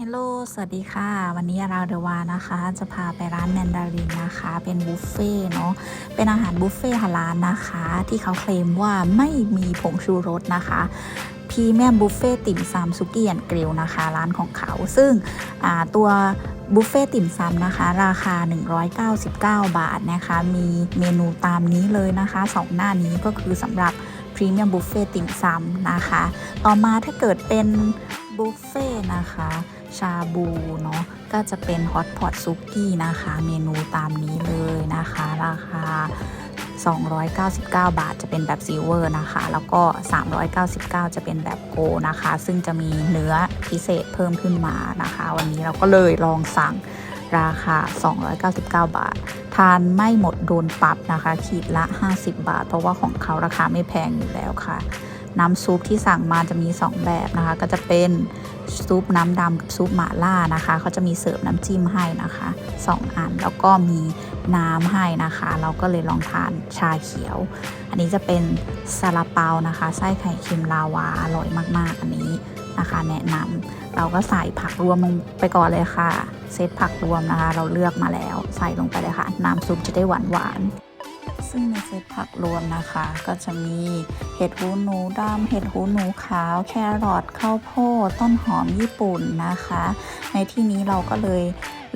ฮลโลสวัสดีค่ะ วันนี้เราเดวานะคะ จะพาไปร้านแมนดารินนะคะ เป็นบุฟเฟ่เนาะ เป็นอาหารบุฟเฟ่ฮาลาลนะคะ ที่เขาเคลมว่าไม่มีผงชูรสนะคะพรีเมียมบุฟเฟ่ติ่มซำซุกี้แอนกริลนะคะ ร้านของเขา ซึ่งตัวบุฟเฟ่ติ่มซำนะคะ ราคา 199 บาทนะคะ มีเมนูตามนี้เลยนะคะสองหน้านี้ก็คือสำหรับพรีเมียมบุฟเฟ่ติ่มซำนะคะ ต่อมาถ้าเกิดเป็นบุฟเฟ่นะคะ ชาบูเนาะก็จะเป็นฮอตพอตซุกี้นะคะ เมนูตามนี้เลยนะคะ ราคา 299 บาทจะเป็นแบบซิลเวอร์นะคะ แล้วก็ 399 จะเป็นแบบโกนะคะ ซึ่งจะมีเนื้อพิเศษเพิ่มขึ้นมานะคะ วันนี้เราก็เลยลองสั่งราคา 299 บาท ทานไม่หมดโดนปรับนะคะ ขีดละ 50 บาท เพราะว่าของเขาราคาไม่แพงอยู่แล้วค่ะ น้ำซุปที่สั่งมาจะมี 2 แบบนะคะ ก็จะเป็นซุปน้ำดำกับซุปหม่าล่านะคะเขาจะมีเสิร์ฟน้ำจิ้มให้นะคะ 2 อันแล้วก็มีน้ำให้นะคะ เราก็เลยลองทานชาเขียว อันนี้จะเป็นซาลาเปานะคะไส้ไข่เค็มลาวาอร่อยมากๆ อันนี้นะคะ แนะนำเราก็ใส่ผักรวมลงไปก่อนเลยค่ะ เซตผักรวมนะคะ เราเลือกมาแล้ว ใส่ลงไปเลยค่ะ น้ำซุปจะได้หวานหวาน ซึ่งในเซตผักรวมนะคะ ก็จะมีเห็ดหูหนูดำเห็ดหูหนูขาว แครอทข้าวโพดต้นหอมญี่ปุ่นนะคะ ในที่นี้เราก็เลย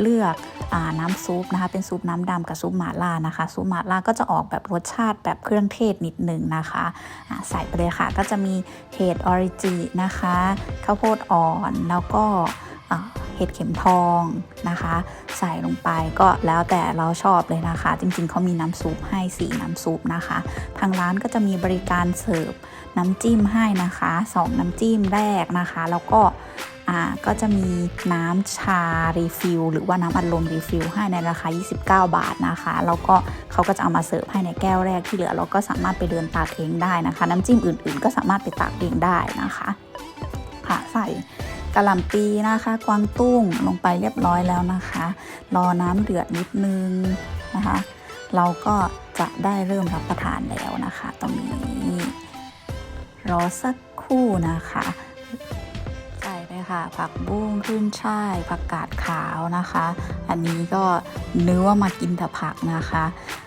เลือกอน้ำซุปนะคะเป็นซุปน้ำดำกับซุปหม่าล่านะคะ ซุปหม่าล่าก็จะออกแบบรสชาติแบบเครื่องเทศนิดหนึ่งนะคะใส่ไปเลยค่ะ ก็จะมีเห็ดออริจินะคะ ข้าวโพดอ่อนแล้วก็ เห็ดเข็มทองนะคะ ใส่ลงไปก็แล้วแต่เราชอบเลยนะคะ จริงๆเขามีน้ำซุปให้สีน้ำซุปนะคะ ทางร้านก็จะมีบริการเสิร์ฟน้ำจิ้มให้นะคะสองน้ำจิ้มแรกนะคะ แล้วก็อ่าก็จะมีน้ำชารีฟิลหรือว่าน้ำอัดลมรีฟิลให้ในราคา 29 บาทนะคะ แล้วก็เขาก็จะเอามาเสิร์ฟให้ในแก้วแรกที่เหลือเราก็สามารถไปเดินตักเองได้นะคะ น้ำจิ้มอื่นๆ ก็สามารถไปตักเองได้นะคะค่ะใส่ กะหล่ำปีนะคะกวางตุ้งลงไปเรียบร้อยแล้วนะคะ รอน้ำเดือดนิดนึงนะคะ เราก็จะได้เริ่มรับประทานแล้วนะคะตรงนี้รอสักครู่นะคะใส่ไปค่ะ ผักบุ้งขึ้นช่ายผักกาดขาวนะคะ อันนี้ก็เนื้อว่ามากินแต่ผักนะคะ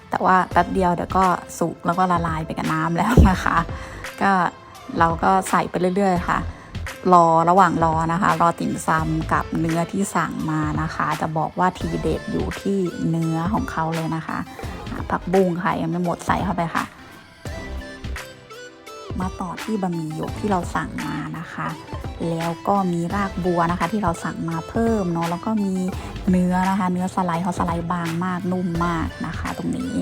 แต่ว่าแป๊บเดียวเดี๋ยวก็สุกแล้วก็ละลายไปกับน้ำแล้วนะคะ ก็เราก็ใส่ไปเรื่อย ๆ ค่ะ รอระหว่างรอนะคะ รอติ่มซำกับเนื้อที่สั่งมานะคะ จะบอกว่าทีเด็ดอยู่ที่เนื้อของเขาเลยนะคะผักบุ้งค่ะยังไม่หมดใส่เข้าไปค่ะ มาต่อที่บะหมี่หยกที่เราสั่งมานะคะ แล้วก็มีรากบัวนะคะ ที่เราสั่งมาเพิ่มเนาะแล้วก็มีเนื้อนะคะ เนื้อสไลด์เขาสไลด์บางมากนุ่มมากนะคะ ตรงนี้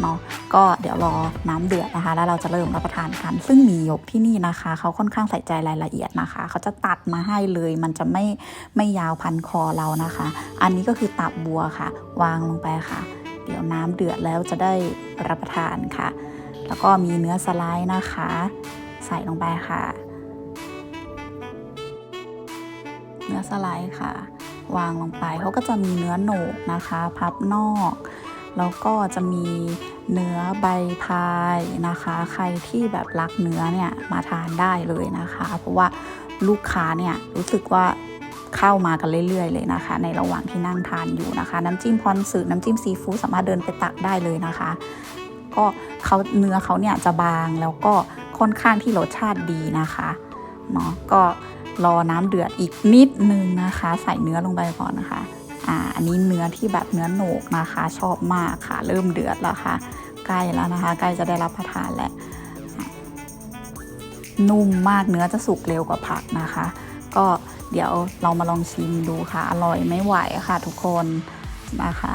เนาะก็เดี๋ยวรอน้ำเดือดนะคะ แล้วเราจะเริ่มรับประทานกัน ซึ่งมีหยกที่นี่นะคะ เขาค่อนข้างใส่ใจรายละเอียดนะคะ เขาจะตัดมาให้เลย มันจะไม่ไม่ยาวพันคอเรานะคะ อันนี้ก็คือตับบัวค่ะ วางลงไปค่ะ เดี๋ยวน้ำเดือดแล้วจะได้รับประทานค่ะ แล้วก็มีเนื้อสไลด์นะคะ ใส่ลงไปค่ะ เนื้อสไลด์ค่ะ วางลงไปเขาก็จะมีเนื้อโหนกนะคะ พับนอก แล้วก็จะมีเนื้อใบพายนะคะ ใครที่แบบรักเนื้อเนี่ยมาทานได้เลยนะคะ เพราะว่าลูกค้าเนี่ยรู้สึกว่าเข้ามากันเรื่อยๆเลยนะคะ ในระหว่างที่นั่งทานอยู่นะคะ น้ำจิ้มพรสือน้ำจิ้มซีฟู้ดสามารถเดินไปตักได้เลยนะคะ ก็เขาเนื้อเขาเนี่ยจะบางแล้วก็ค่อนข้างที่รสชาติดีนะคะเนาะก็รอน้ำเดือดอีกนิดนึงนะคะ ใส่เนื้อลงไปก่อนนะคะ อ่าอันนี้เนื้อที่แบบเนื้อโหนกนะคะ ชอบมากค่ะ เริ่มเดือดแล้วค่ะ ใกล้แล้วนะคะ ใกล้จะได้รับประทานแล้วนุ่มมากเนื้อจะสุกเร็วกว่าผักนะคะ ก็เดี๋ยวเรามาลองชิมดูค่ะ อร่อยไม่ไหวค่ะทุกคนนะคะ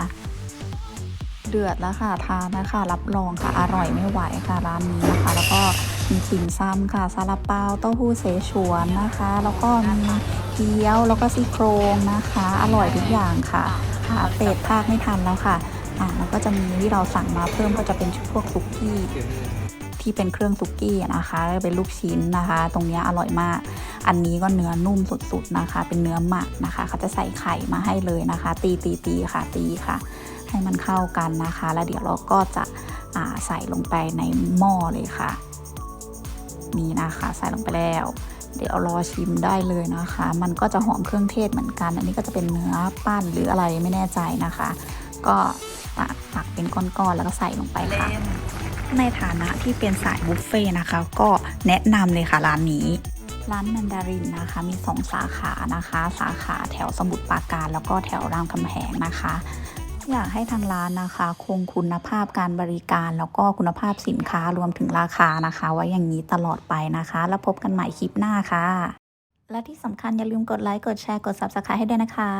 เดือดแล้วค่ะทานนะคะรับรองค่ะอร่อยไม่ไหวค่ะร้านนี้นะคะ แล้วก็มีติ่มซำค่ะซาลาเปาเต้าหู้เสฉวนนะคะ แล้วก็มีเกี๊ยวแล้วก็ซี่โครงนะคะ อร่อยทุกอย่างค่ะค่ะเป็ดภาคไม่ทันแล้วค่ะอ่าแล้วก็จะมีที่เราสั่งมาเพิ่มก็จะเป็นพวกซุกี้ที่เป็นเครื่องซุกี้นะคะเป็นลูกชิ้นนะคะ ตรงนี้อร่อยมาก อันนี้ก็เนื้อนุ่มสุดๆนะคะ เป็นเนื้อหมักนะคะ เขาจะใส่ไข่มาให้เลยนะคะ ตีตีตีค่ะตีค่ะ ให้มันเข้ากันนะคะ แล้วเดี๋ยวเราก็จะอ่าใส่ลงไปในหม้อเลยค่ะ นี่นะคะใส่ลงไปแล้ว เดี๋ยวรอชิมได้เลยนะคะ มันก็จะหอมเครื่องเทศเหมือนกัน อันนี้ก็จะเป็นเนื้อปั้นหรืออะไรไม่แน่ใจนะคะ ก็ตักตักเป็นก้อนๆแล้วก็ใส่ลงไปค่ะ ในฐานะที่เป็นสายบุฟเฟ่ต์นะคะ ก็แนะนำเลยค่ะร้านนี้ร้านแมนดารินนะคะมี 2 สาขานะคะ สาขาแถวสมุทรปราการ แล้วก็แถวรามคำแหงนะคะ อยากให้ทางร้านนะคะ คงคุณภาพการบริการ แล้วก็คุณภาพสินค้ารวมถึงราคานะคะ ไว้อย่างนี้ตลอดไปนะคะ แล้วพบกันใหม่คลิปหน้าค่ะ และที่สำคัญอย่าลืมกดไลค์กดแชร์กด Subscribe ให้ด้วยนะคะ